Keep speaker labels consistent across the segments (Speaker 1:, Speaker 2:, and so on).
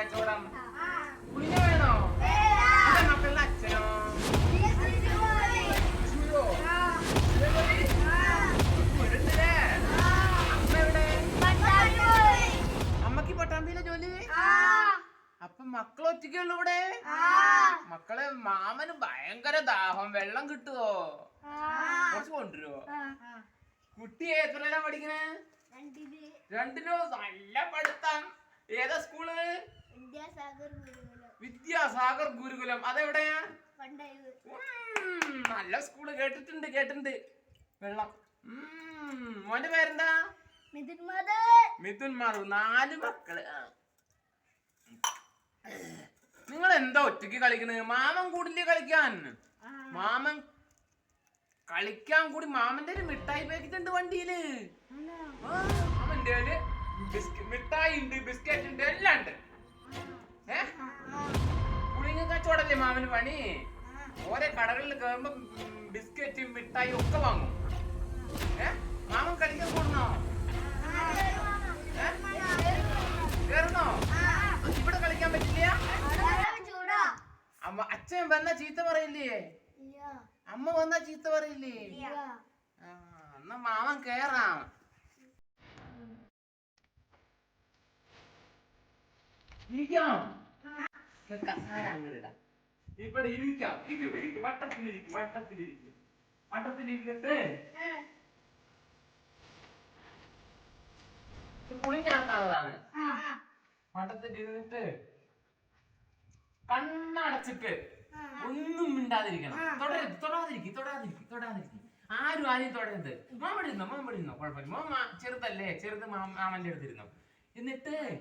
Speaker 1: കച്ചവടം. കുഞ്ഞു വേണോ? മക്കളുടെ അച്ഛനോ? അമ്മയ്ക്ക് പട്ടാമ്പിയിലെ ജോലി? അപ്പൊ മക്കൾ ഒറ്റയ്ക്കുള്ളൂ ഇവിടെ മക്കളെ മാമന് ഭയങ്കര ദാഹം. വെള്ളം കിട്ടുവോ?
Speaker 2: കുറച്ച്
Speaker 1: കൊണ്ടുവരുവോ? കുട്ടി എത്രയെല്ലാം പഠിക്കണേ? രണ്ടിലോ. നല്ല പഠിത്തം. ഏതാ സ്കൂൾ? വിദ്യാസാഗർ ഗുരുകുലം. അതെവിടെയാ? നല്ല സ്കൂൾ കേട്ടിട്ടുണ്ട് കേട്ടിട്ടുണ്ട്. വെള്ളം. മോന്റെ പേരെന്താ?
Speaker 2: മിഥുൻ മാധവ്
Speaker 1: മിഥുൻ മാറു നാല് മക്കൾ. നിങ്ങൾ എന്താ ഒറ്റയ്ക്ക് കളിക്കണത് മാമൻ കൂടില്ലേ കളിക്കാൻ? മാമൻ കളിക്കാൻ കൂടി മാമന്റെ ഒരു മിഠായി പാക്കറ്റ് ഉണ്ട് വണ്ടിയിൽ. മാമന്റെ മിഠായി ഉണ്ട് ബിസ്ക്കറ്റ് ഉണ്ട് എല്ലാം മാമന് പണി. ഓരോ കടകളിൽ കയറുമ്പോ ബിസ്ക്കറ്റും മിഠായി ഒക്കെ വാങ്ങും. മാമൻ കളിക്കാൻ കൂടുന്നോ കേറണോ ഇവിടെ കളിക്കാൻ പറ്റില്ല? അമ്മ അച്ഛൻ വന്ന ചീത്ത പറയില്ലേ? അമ്മ വന്ന ചീത്ത പറയില്ലേ? എന്നാ മാമൻ കേറാം. ഇരിക്കാം. കസേര അങ്ങട് ഇടാം. ഇവിടെ ഇരിക്കാം. ഇത് ഇരിക്ക്. വട്ടത്തിലിരിക്ക് വട്ടത്തിലിരിക്ക് വട്ടത്തിലിരിക്കട്ടെ ഇത് പുളിഞ്ഞാട്ടാളാണ് വട്ടത്തിലിരുന്നിട്ട് കണ്ണടച്ചിട്ട് ഒന്നും മിണ്ടാതിരിക്കണം. തൊടരുത്. തൊടാതിരിക്കും. തൊടാതിരിക്കും. തൊടാതിരിക്കും. ആരും ആരെയും തൊടരുത്. മാമ ഇരുന്നോ? മാമ ഇരുന്നോ? കുഴപ്പമില്ല. മാമ ചെറുതല്ലേ? ചെറുത് മാമ- മാമന്റെ അടുത്തിരുന്നോ എന്നിട്ട്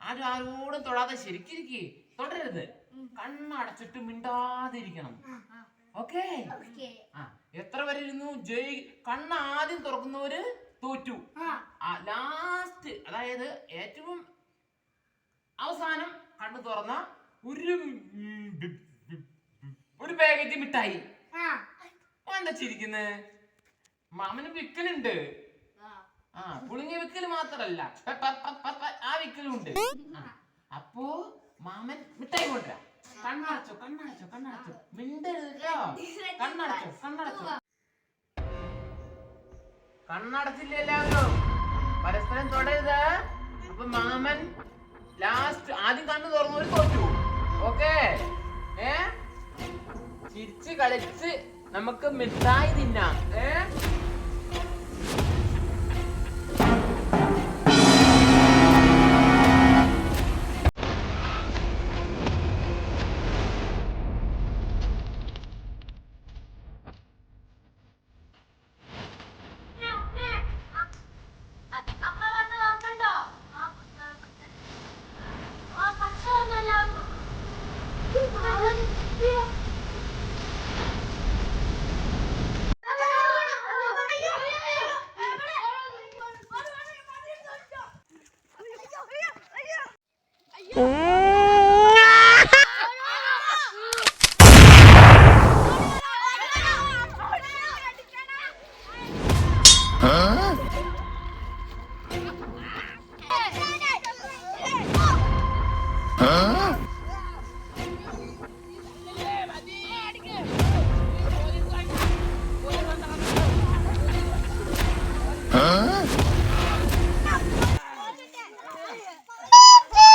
Speaker 1: ആരും ആരോടും തൊടാതെ ശരിക്കിരിക്കേ. തൊടരുത്. കണ്ണടച്ചിട്ട് മിണ്ടാതിരിക്കണം. ഓക്കേ?
Speaker 2: ആ
Speaker 1: എത്ര വരെ ഇരുന്നു ജയ് കണ്ണ് ആദ്യം തുറക്കുന്നവര് തോറ്റു.
Speaker 3: ആ.
Speaker 1: ലാസ്റ്റ് അതായത് ഏറ്റവും അവസാനം കണ്ണ് തുറന്ന ഒരു ഒരു പാക്കറ്റ് മിഠായി. എന്താ ചിരിക്കുന്നേ. മാമന് വിക്കലുണ്ട്. ആ. പുളിങ്ങിയ വിക്കൽ മാത്രല്ല. ആ വിക്കലുണ്ട് അപ്പോ മാമൻ മിഠായി കൊണ്ടുവരാ. കണ്ണടച്ചോ കണ്ണടച്ചോ കണ്ണടച്ചോ. മിണ്ടരുതോ കണ്ണടച്ചോ കണ്ണടച്ചോ. കണ്ണടച്ചില്ല എല്ലാവരും? പരസ്പരം തൊടരുത്. അപ്പൊ മാമൻ ലാസ്റ്റ് ആദ്യം കണ്ണ് തുറന്നു ഒരു തോറ്റു. ഓക്കേ ഏ? ചിരിച്ച് കളിച്ച് നമുക്ക് മിഠായി തിന്നാം. ഏ?
Speaker 2: 嗯嗯